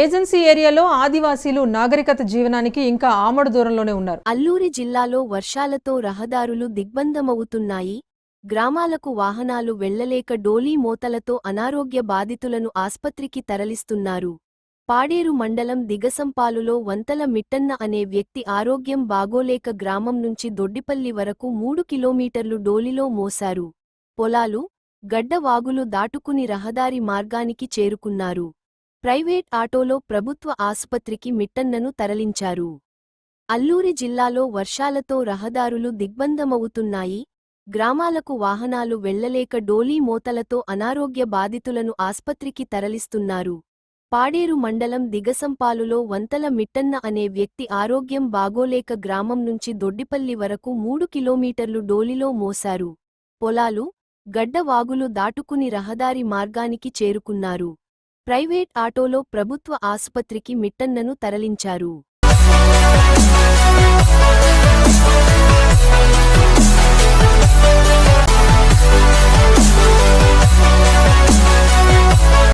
Agency ఏరియాలో ఆదివాసీలు నాగరికత జీవనానికి ఇంకా ఆమడు దూరంలోనే ఉన్నారు. అల్లూరి జిల్లాలో వర్షాలతో రహదారులు దిగ్బంధమవుతున్నాయి. గ్రామాలకు వాహనాలు వెళ్ళలేక డోలీ మోతలతో అనారోగ్య బాధితులను ఆస్పత్రికి తరలిస్తున్నారు. పాడేరు మండలం దిగసంపాలులో వంతల మిట్టన్న అనే వ్యక్తి ఆరోగ్యం బాగోలేక గ్రామం నుంచి దొడ్డిపల్లి వరకు మూడు కిలోమీటర్లు డోలిలో మోశారు. పొలాలు గడ్డవాగులు దాటుకుని రహదారి మార్గానికి చేరుకున్నారు. ప్రైవేట్ ఆటోలో ప్రభుత్వ ఆసుపత్రికి మిట్టన్నను తరలించారు. అల్లూరి జిల్లాలో వర్షాలతో రహదారులు దిగ్బంధమవుతున్నాయి. గ్రామాలకు వాహనాలు వెళ్ళలేక డోలీ మోతలతో అనారోగ్య బాధితులను ఆస్పత్రికి తరలిస్తున్నారు. పాడేరు మండలం దిగసంపాలులో వంతల మిట్టన్న అనే వ్యక్తి ఆరోగ్యం బాగోలేక గ్రామం నుంచి దొడ్డిపల్లి వరకు మూడు కిలోమీటర్లు డోలిలో మోశారు. పొలాలు గడ్డవాగులు దాటుకుని రహదారి మార్గానికి చేరుకున్నారు. ప్రైవేట్ ఆటోలో ప్రభుత్వ ఆసుపత్రికి మిట్టన్నను తరలించారు.